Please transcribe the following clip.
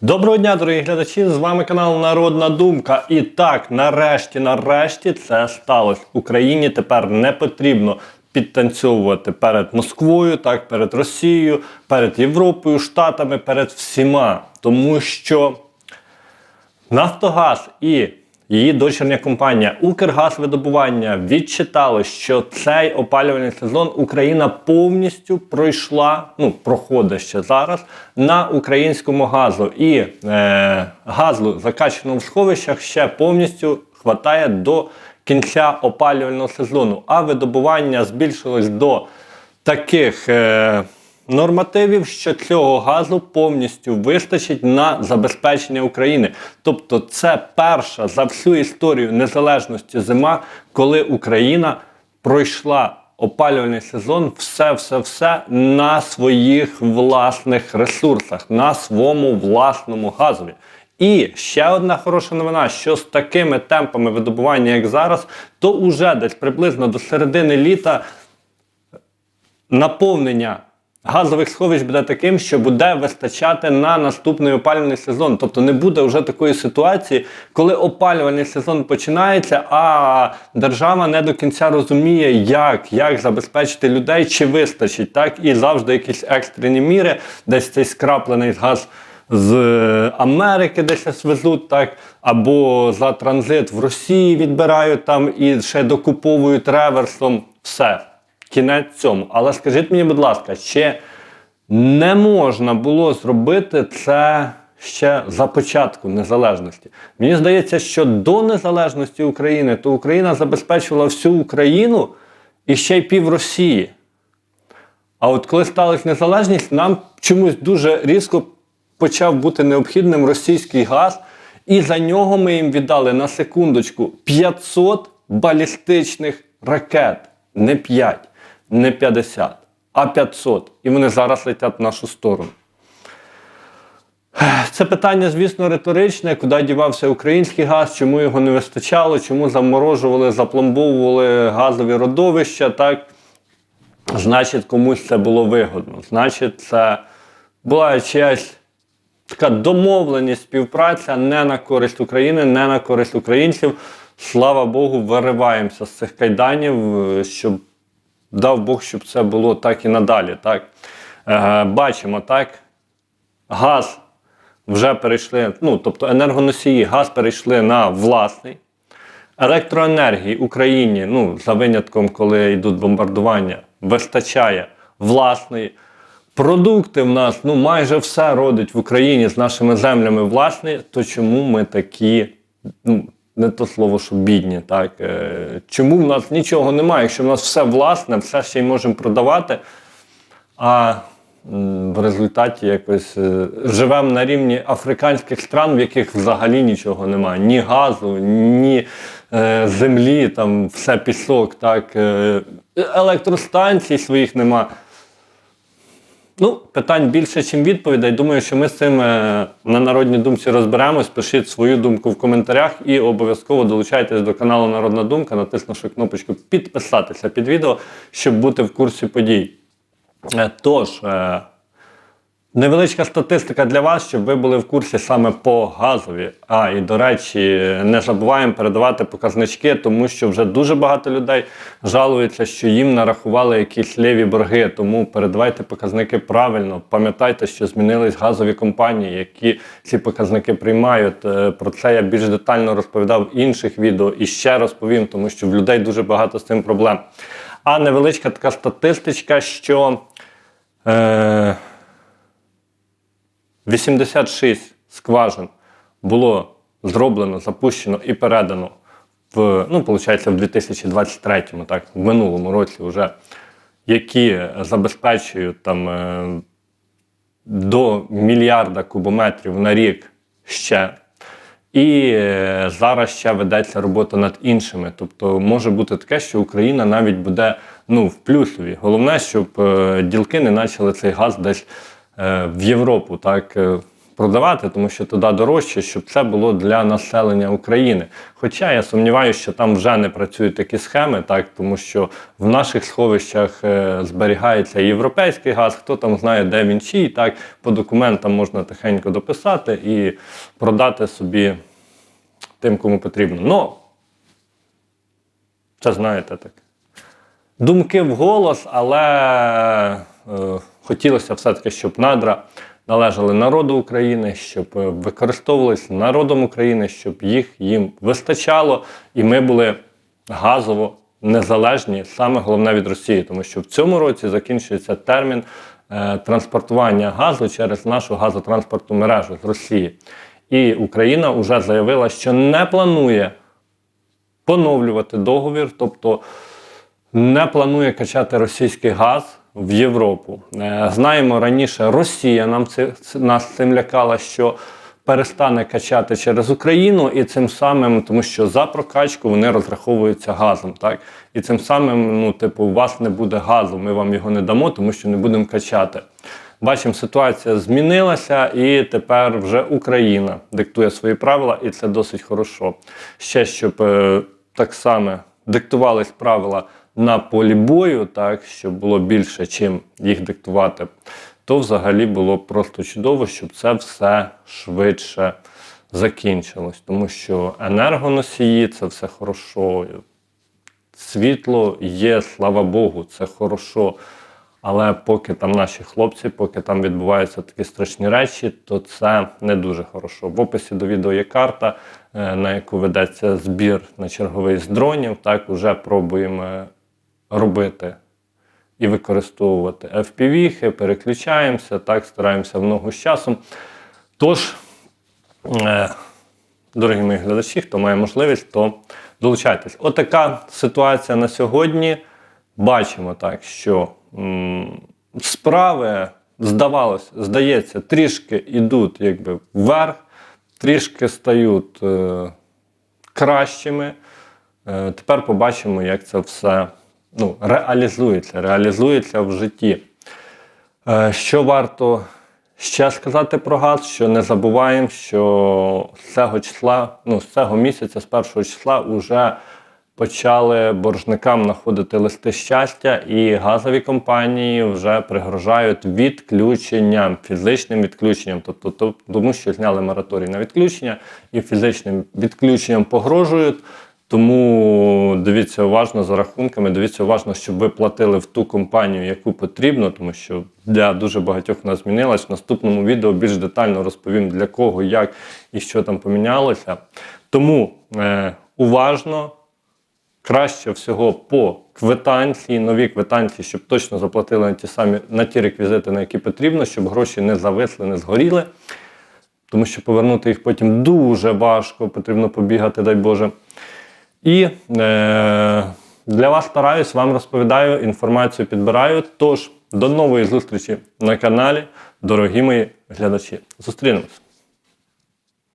Доброго дня, дорогі глядачі! З вами канал Народна Думка. І так, нарешті, нарешті це сталося. Україні тепер не потрібно підтанцьовувати перед Москвою, так, перед Росією, перед Європою, Штатами, перед всіма. Тому що Нафтогаз і її дочірня компанія Укргазвидобування відчитали, що цей опалювальний сезон Україна повністю пройшла, ну проходить ще зараз на українському газу. І е, газу закачаного в сховищах ще повністю хватає до кінця опалювального сезону. А видобування збільшилось до таких. Е, нормативів, що цього газу повністю вистачить на забезпечення України. Тобто, це перша за всю історію незалежності зима, коли Україна пройшла опалювальний сезон, все, все, все на своїх власних ресурсах, на своєму власному газові. І ще одна хороша новина, що з такими темпами видобування, як зараз, то уже десь приблизно до середини літа наповнення газових сховищ буде таким, що буде вистачати на наступний опалювальний сезон. Тобто не буде вже такої ситуації, коли опалювальний сезон починається, а держава не до кінця розуміє, як, як забезпечити людей, чи вистачить, так і завжди якісь екстрені міри, десь цей скраплений газ. З Америки десь везуть, так, або за транзит в Росії відбирають там і ще докуповують реверсом. Все кінець цьому. Але скажіть мені, будь ласка, чи не можна було зробити це ще за початку незалежності? Мені здається, що до незалежності України то Україна забезпечувала всю Україну і ще й пів Росії. А от коли сталася незалежність, нам чомусь дуже різко почав бути необхідним російський газ, і за нього ми їм віддали на секундочку 500 балістичних ракет. Не 5, не 50, а 500. І вони зараз летять в нашу сторону. Це питання, звісно, риторичне, куди дівався український газ, чому його не вистачало, чому заморожували, запломбовували газові родовища. так? Значить, комусь це було вигодно. Значить, це була чиясь така домовленість, співпраця не на користь України, не на користь українців. Слава Богу, вириваємося з цих кайданів, е, щоб дав Бог, щоб це було так і надалі. Так? Е, бачимо, так? Газ вже перейшли, ну, тобто енергоносії, газ перейшли на власний. Електроенергії Україні, ну, за винятком, коли йдуть бомбардування, вистачає власної. Продукти в нас ну, майже все родить в Україні з нашими землями власні, то чому ми такі, ну, не то слово, що бідні, так? Е, чому в нас нічого немає, якщо в нас все власне, все ще й можемо продавати, а в результаті якось е, живемо на рівні африканських стран, в яких взагалі нічого немає. Ні газу, ні е, землі, там все пісок, так, електростанцій своїх немає. Ну, питань більше, ніж відповідей. Думаю, що ми з цим е, на народній думці розберемось. Пишіть свою думку в коментарях і обов'язково долучайтесь до каналу Народна Думка, натиснувши кнопочку підписатися під відео, щоб бути в курсі подій. Е, Тож, е, невеличка статистика для вас, щоб ви були в курсі саме по газові. А і до речі, не забуваємо передавати показнички, тому що вже дуже багато людей жалуються, що їм нарахували якісь ліві борги. Тому передавайте показники правильно. Пам'ятайте, що змінились газові компанії, які ці показники приймають. Е, Про це я більш детально розповідав в інших відео і ще розповім, тому що в людей дуже багато з цим проблем. А невеличка така статистичка, що. Е, 86 скважин було зроблено, запущено і передано в, ну, в 2023-му, так, в минулому році вже, які забезпечують там е, до мільярда кубометрів на рік ще. І е, зараз ще ведеться робота над іншими. Тобто може бути таке, що Україна навіть буде ну, в плюсові. Головне, щоб е, ділки не почали цей газ десь в Європу так, е, продавати, тому що туди дорожче, щоб це було для населення України. Хоча я сумніваюся, що там вже не працюють такі схеми, так тому що в наших сховищах е, зберігається європейський газ, хто там знає, де він чий, так по документам можна тихенько дописати і продати собі тим, кому потрібно. Ну, це знаєте так. Думки в голос, але е, хотілося все-таки, щоб надра належали народу України, щоб е, використовувалися народом України, щоб їх їм вистачало, і ми були газово незалежні, саме головне від Росії, тому що в цьому році закінчується термін е, транспортування газу через нашу газотранспортну мережу з Росії. І Україна вже заявила, що не планує поновлювати договір, тобто не планує качати російський газ в Європу. Е, Знаємо раніше, Росія нам це, нас цим лякала, що перестане качати через Україну, і цим самим, тому що за прокачку вони розраховуються газом. Так? І цим самим, ну, типу, у вас не буде газу, ми вам його не дамо, тому що не будемо качати. Бачимо, ситуація змінилася, і тепер вже Україна диктує свої правила, і це досить хорошо. Ще щоб е, так само диктувались правила на полі бою, так щоб було більше, чим їх диктувати, то взагалі було просто чудово, щоб це все швидше закінчилось. Тому що енергоносії це все хорошо. Світло є, слава Богу, це хорошо. Але поки там наші хлопці, поки там відбуваються такі страшні речі, то це не дуже хорошо. В описі до відео є карта, е, на яку ведеться збір на черговий з дронів. Так, вже пробуємо робити і використовувати FPV, переключаємося, так, стараємося в ногу з часом. Тож, е, дорогі мої глядачі, хто має можливість, то долучайтесь. Отака ситуація на сьогодні. Бачимо так, що м, справи, здавалось, здається, трішки йдуть якби вверх, трішки стають е, кращими. Е, тепер побачимо, як це все ну, реалізується, реалізується в житті. Е, Що варто ще сказати про газ, що не забуваємо, що з цього числа, ну, з цього місяця, з першого числа, вже почали боржникам знаходити листи щастя, і газові компанії вже пригрожають відключенням, фізичним відключенням, тобто тому, що зняли мораторій на відключення і фізичним відключенням погрожують. Тому дивіться уважно за рахунками, дивіться уважно, щоб ви платили в ту компанію, яку потрібно, тому що для дуже багатьох вона змінилась. В наступному відео більш детально розповім для кого, як і що там помінялося. Тому е, уважно, краще всього по квитанції, нові квитанції, щоб точно заплатили на ті самі на ті реквізити, на які потрібно, щоб гроші не зависли, не згоріли. Тому що повернути їх потім дуже важко, потрібно побігати, дай Боже. І е, для вас стараюсь, вам розповідаю, інформацію підбираю. Тож, до нової зустрічі на каналі, дорогі мої глядачі. Зустрінемось!